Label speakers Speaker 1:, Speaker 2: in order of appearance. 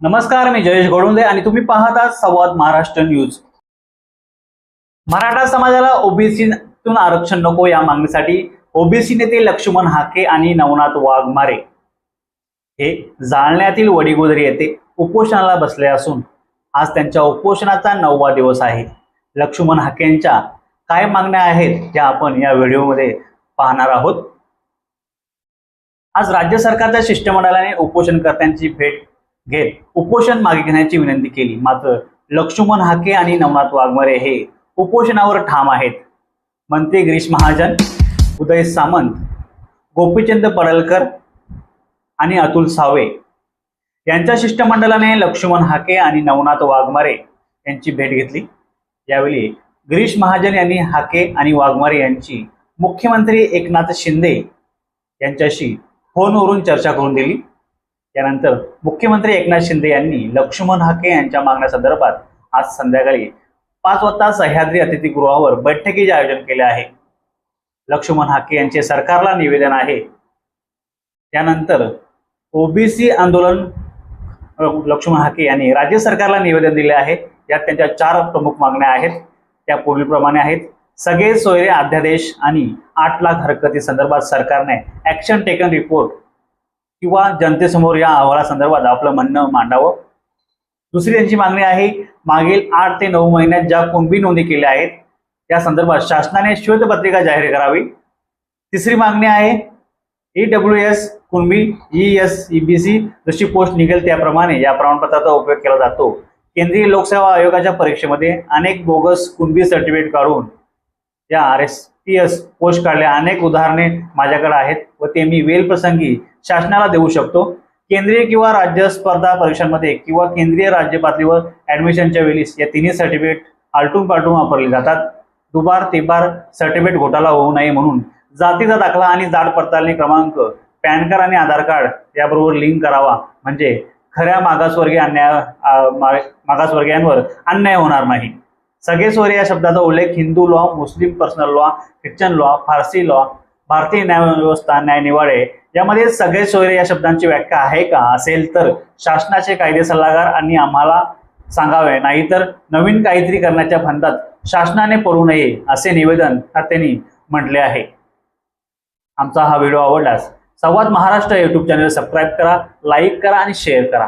Speaker 1: नमस्कार मी जयेश गोडुंदे आणि तुम्ही पाहत आहात संवाद महाराष्ट्र न्यूज. मराठा समाजाला ओबीसीतून आरक्षण नको या मागणीसाठी ओबीसी नेते लक्ष्मण हाके आणि नवनाथ वाघमारे हे जालन्यातील वडीगोदरी येथे उपोषणाला बसले असून आज त्यांच्या उपोषणाचा नववा दिवस आहे. लक्ष्मण हाकेंच्या काय मागण्या आहेत त्या आपण या व्हिडिओमध्ये पाहणार आहोत. आज राज्य सरकारच्या शिष्टमंडळाने उपोषणकर्त्यांची भेट घेत उपोषण मागे घेण्याची विनंती केली. मात्र लक्ष्मण हाके आणि नवनाथ वाघमारे हे उपोषणावर ठाम आहेत. मंत्री गिरीश महाजन उदय सामंत गोपीचंद पडळकर आणि अतुल सावे. यांच्या शिष्टमंडळाने लक्ष्मण हाके आणि नवनाथ वाघमारे यांची भेट घेतली. यावेळी गिरीश महाजन यांनी हाके आणि वाघमारे यांची मुख्यमंत्री एकनाथ शिंदे यांच्याशी फोनवरून चर्चा करून दिली. त्यानंतर मुख्यमंत्री एकनाथ शिंदे यांनी लक्ष्मण हाके यांच्या मागण्यासंदर्भात आज संध्याकाळी पाच वाजता सह्याद्री अतिथीगृहावर बैठकीचे आयोजन केले आहे. लक्ष्मण हाके यांचे सरकारला निवेदन आहे. त्यानंतर ओबीसी आंदोलन लक्ष्मण हाके यांनी राज्य सरकारला निवेदन दिले आहे. यात त्यांच्या चार प्रमुख मागण्या आहेत. त्या पुढीलप्रमाणे आहेत. सगळे सोयरे अध्यादेश आणि आठ लाख हरकती संदर्भात सरकारने ऍक्शन टेकन रिपोर्ट किंवा जनतेसमोर या अहवालासंदर्भात आपलं म्हणणं मांडावं. दुसरी त्यांची मागणी आहे मागील आठ ते नऊ महिन्यात ज्या कुणबी नोंदी केल्या आहेत त्या संदर्भात शासनाने श्वेतपत्रिका जाहीर करावी. तिसरी मागणी आहे E W S Kunbi E S E B C जशी पोस्ट निघेल त्याप्रमाणे या प्रमाणपत्राचा उपयोग केला जातो. केंद्रीय लोकसेवा आयोगाच्या परीक्षेमध्ये अनेक बोगस कुणबी सर्टिफिकेट काढून या R S P S post काढल्या अनेक उदाहरणे माझ्याकडे आहेत व ते मी वेलप्रसंगी शासनाला देऊ शकतो. केंद्रीय किंवा राज्य स्पर्धा परीक्षांमध्ये किंवा केंद्रीय राज्य पातळीवर ऍडमिशनच्या वेळी या तिन्ही सर्टिफिकेट आलटून पालटून वापरले जातात. दुबार तिबार सर्टिफिकेट घोटाळा होऊ नये म्हणून जातीचा दाखला आणि जाड पडताळणी क्रमांक पॅन कार्ड आणि आधार कार्ड याबरोबर लिंक करावा. म्हणजे खऱ्या मागासवर्गीय अन्याय मागासवर्गीयांवर अन्याय होणार नाही. सगळे सोयरे या शब्दाचा उल्लेख Hindu law Muslim personal law Christian law फारसी लॉ भारतीय न्यायव्यवस्था न्याय निवाडे यामध्ये सगळे सोयरे या शब्दांची व्याख्या आहे का असेल तर शासनाचे कायदे सल्लागार आणि आम्हाला सांगावे. नाहीतर नवीन काहीतरी करण्याच्या फंदात शासनाने पडू नये असे निवेदन त्यांनी म्हटले आहे. आमचा हा व्हिडिओ आवडल्यास Samvad Maharashtra YouTube channel subscribe करा लाईक करा आणि शेअर करा.